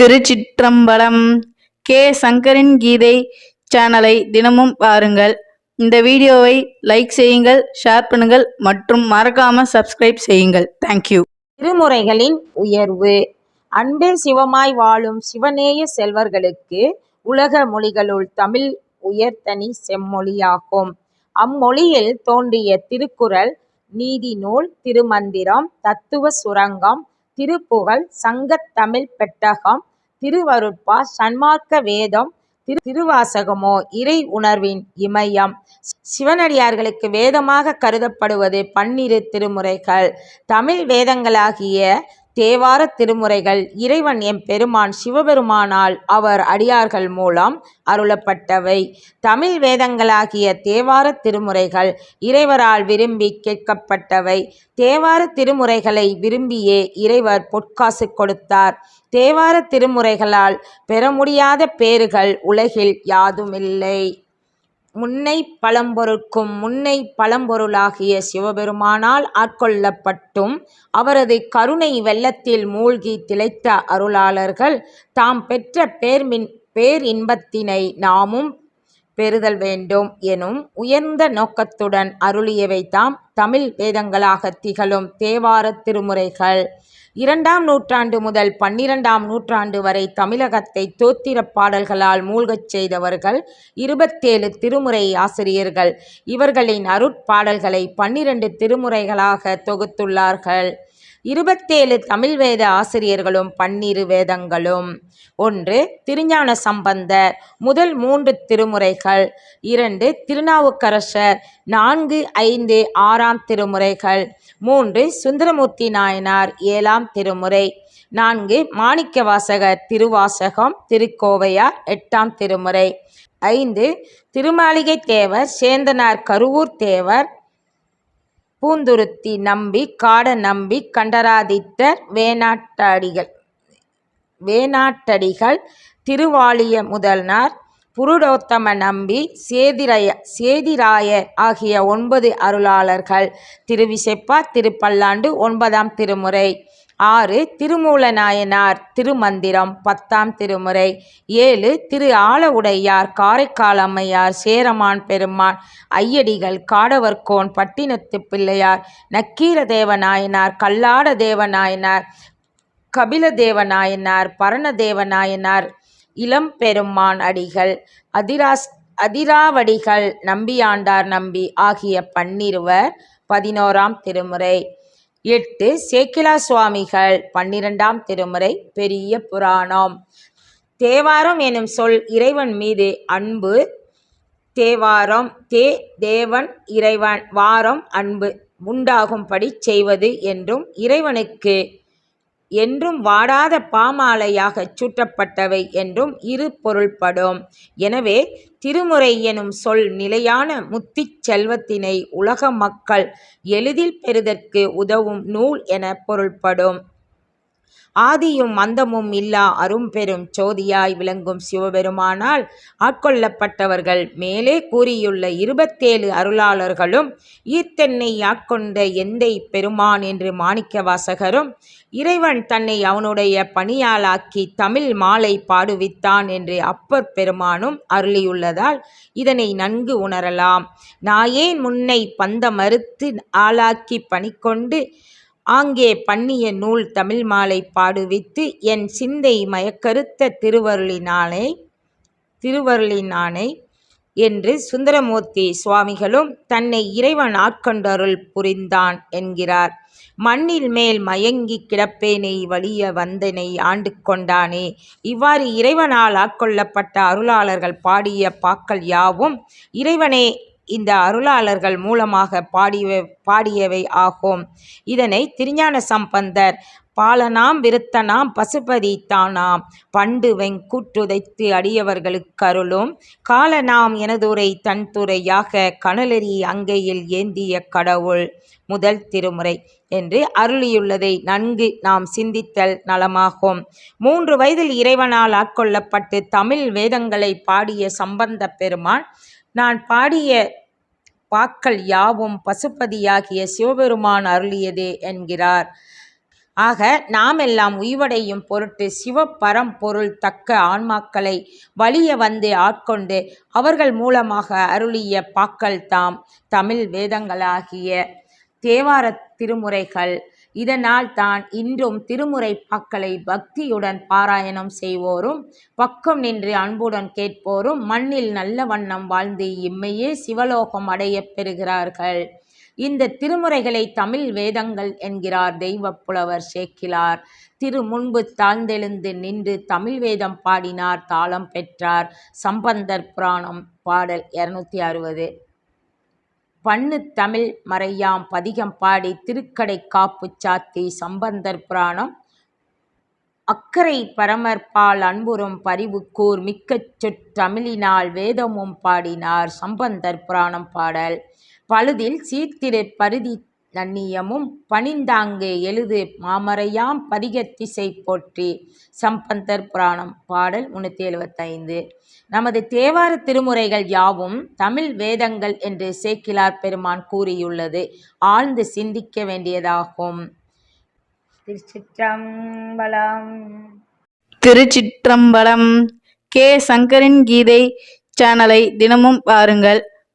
திருச்சிற்றம்பலம் K. சங்கரின் கீதை சேனலை தினமும் பாருங்கள். இந்த வீடியோவை லைக் செய்யுங்கள் ஷேர் பண்ணுங்கள் மற்றும் மறக்காம சப்ஸ்கிரைப் செய்யுங்கள். தேங்க்யூ திருமுறைகளின் உயர்வு. அன்பே சிவமாய் வாழும் சிவநேய செல்வர்களுக்கு உலக மொழிகளுள் தமிழ் உயர்தனி செம்மொழியாகும். அம்மொழியில் தோன்றிய திருக்குறள் நீதி நூல் திருமந்திரம் தத்துவ சுரங்கம் திருப்புகழ் சங்கத் தமிழ் பெட்டகம் திருவருட்பா சன்மார்க்க வேதம் திரு திருவாசகமோ இறை உணர்வின் இமயம். சிவனடியார்களுக்கு வேதமாக கருதப்படுவது பன்னிரு திருமுறைகள். தமிழ் வேதங்களாகிய தேவார திருமுறைகள் இறைவன் எம் பெருமான் சிவபெருமானால் அவர் அடியார்கள் மூலம் அருளப்பட்டவை. தமிழ் வேதங்களாகிய தேவார திருமுறைகள் இறைவரால் விரும்பி கேட்கப்பட்டவை. தேவார திருமுறைகளை விரும்பியே இறைவர் பொற்காசு கொடுத்தார். தேவார திருமுறைகளால் பெற முடியாத பேறுகள் உலகில் யாதுமில்லை. முன்னை பழம்பொருட்கும் முன்னை பழம்பொருளாகிய சிவபெருமானால் ஆட்கொள்ளப்பட்டும் அவரது கருணை வெள்ளத்தில் மூழ்கி திளைத்த அருளாளர்கள் தாம் பெற்ற பேர்மின் பேரின்பத்தினை நாமும் பெறுதல் வேண்டும் எனும் உயர்ந்த நோக்கத்துடன் அருளியவை தாம் தமிழ் வேதங்களாக திகழும் தேவார திருமுறைகள். இரண்டாம் நூற்றாண்டு முதல் பன்னிரண்டாம் நூற்றாண்டு வரை தமிழகத்தை தோத்திரப் பாடல்களால் மூழ்கச் செய்தவர்கள் இருபத்தேழு திருமுறை ஆசிரியர்கள். இவர்களின் அருட்பாடல்களை பன்னிரண்டு திருமுறைகளாக தொகுத்துள்ளார்கள். இருபத்தேழு தமிழ் வேத ஆசிரியர்களும் பன்னிரு வேதங்களும். ஒன்று திருஞான சம்பந்தர். முதல் மூன்று திருமுறைகள். இரண்டு திருநாவுக்கரசர். நான்கு ஐந்து ஆறாம் திருமுறைகள். மூன்று சுந்தரமூர்த்தி நாயனார். ஏழாம் திருமுறை. நான்கு மாணிக்கவாசகர் திருவாசகம் திருக்கோவையார். எட்டாம் திருமுறை. ஐந்து திருமாளிகை தேவர் சேந்தனார் கருவூர் தேவர். பூந்துருத்தி நம்பி காட நம்பி கண்டராதித்தர் வேணாட்டடிகள். வேணாட்டடிகள் திருவாளிய முதல்னார் புருடோத்தம நம்பி சேதிராய சேதிராயர் ஆகிய ஒன்பது அருளாளர்கள். திருவிசைப்பா திருப்பல்லாண்டு ஒன்பதாம் திருமுறை. ஆறு திருமூலநாயனார் திருமந்திரம் பத்தாம் திருமுறை. ஏழு திரு ஆலவுடையார் காரைக்கால் அம்மையார் சேரமான் பெருமான் ஐயடிகள் காடவர்கோன் பட்டினத்து பிள்ளையார் நக்கீரதேவ நாயனார் கல்லாட தேவநாயனார் நாயனார் கபிலதேவ நாயனார் பரணதேவ நாயனார் இளம்பெருமான் அடிகள் அதிராஸ் அதிராவடிகள் நம்பியாண்டார் நம்பி ஆகிய பன்னிருவர் பதினோராம் திருமுறை. எட்டு சேக்கிலா சுவாமிகள். பன்னிரெண்டாம் திருமுறை பெரிய புராணம். தேவாரம் எனும் சொல் இறைவன் மீது அன்பு. தேவாரம் தே தேவன் இறைவன் வாரம் அன்பு. உண்டாகும்படி செய்வது என்றும் இறைவனுக்கு என்றும் வாடாத பாமாலையாகச் சூட்டப்பட்டவை என்றும் இரு பொருள்படும். எனவே திருமுறை எனும் சொல் நிலையான முத்திச் செல்வத்தினை உலக மக்கள் எளிதில் பெறுதற்கு உதவும் நூல் என பொருள்படும். ஆதியும் அந்தமும் இல்லா அரும்பெரும் சோதியாய் விளங்கும் சிவபெருமானால் ஆட்கொள்ளப்பட்டவர்கள். மேலே கூறியுள்ள இருபத்தேழு அருளாளர்களும் ஈர்த்தென்னை ஆட்கொண்ட எந்தை பெருமான் என்று மாணிக்க வாசகரும் இறைவன் தன்னை அவனுடைய பணியாளாக்கி தமிழ் மாலை பாடுவித்தான் என்று அப்பர் பெருமானும் அருளியுள்ளதால் இதனை நன்கு உணரலாம். நாயேன் முன்னை பந்த மறுத்து ஆளாக்கி பணிக்கொண்டு ஆங்கே பண்ணிய நூல் தமிழ் மாலை பாடுவித்து என் சிந்தை மயக்கறுத்த திருவருளினானே திருவருளினானே என்று சுந்தரமூர்த்தி சுவாமிகளும் தன்னை இறைவன் ஆட்கொண்டருள் புரிந்தான் என்கிறார். மண்ணில் மேல் மயங்கி கிடப்பேனை வலிய வந்தனை ஆண்டு கொண்டானே இவ்வாறு இறைவனால் ஆட்கொள்ளப்பட்ட அருளாளர்கள் பாடிய பாக்கள் யாவும் இறைவனே இந்த அருளாளர்கள் மூலமாக பாடிய பாடியவை ஆகும். இதனை திருஞான சம்பந்தர் பாலனாம் விருத்தனாம் பசுபதி தானாம் பண்டு வெங்குற்றுதைத்து அடியவர்களுக்கு அருளும் காலனாம் எனதுரை தன்துறையாக கனலெறி அங்கையில் ஏந்திய கடவுள் முதல் திருமுறை என்று அருளியுள்ளதை நன்கு நாம் சிந்தித்தல் நலமாகும். மூன்று வயதில் இறைவனால் ஆட்கொள்ளப்பட்டு தமிழ் வேதங்களை பாடிய சம்பந்த பெருமான் நான் பாடிய பாக்கள் யாவும் பசுபதியாகிய சிவபெருமான் அருளியதே என்கிறார். ஆக நாமெல்லாம் உய்வடையும் பொருட்டு சிவபரம்பொருள் தக்க ஆன்மாக்களை வலிய வந்து ஆட்கொண்டு அவர்கள் மூலமாக அருளிய பாக்கள் தாம் தமிழ் வேதங்களாகிய தேவார திருமுறைகள் இதனால் தான் இன்றும் திருமுறை பாக்களை பக்தியுடன் பாராயணம் செய்வோரும் பக்கம் நின்று அன்புடன் கேட்போரும் மண்ணில் நல்ல வண்ணம் வாழ்ந்து இம்மையே சிவலோகம் அடையப் பெறுகிறார்கள். இந்த திருமுறைகளை தமிழ் வேதங்கள் என்கிறார் தெய்வப் புலவர் சேக்கிலார். திரு முன்பு தாழ்ந்தெழுந்து நின்று தமிழ் வேதம் பாடினார் தாளம் பெற்றார் சம்பந்தர் புராணம் பாடல் இருநூத்தி அறுபது. பண்ணு தமிழ் மறையாம் பதிகம் பாடி திருக்கடை காப்பு சாத்தி சம்பந்தர் புராணம். அக்கறை பரமற்பால் அன்புறும் பரிவுக்கூர் மிக்க சொற்றமிழினால் வேதமும் பாடினார் சம்பந்தர் புராணம் பாடல். பழுதில் சீர்திரு பருதி நன்னியமும் பணிந்தாங்கு எழுது மாமறையாம் பதிகத்திசை போற்றி. சம்பந்தர் புராணம் பாடல் முன்னூற்றி எழுபத்தைந்து நமது தேவார திருமுறைகள் யாவும் தமிழ் வேதங்கள் என்று சேக்கிலார் பெருமான் கூறியுள்ளது. ஆழ்ந்து சிந்திக்க வேண்டியதாகும். திருச்சிற்றம்பலம். திருச்சிற்றம்பலம் கே சங்கரின் கீதை சேனலை தினமும் பாருங்கள்.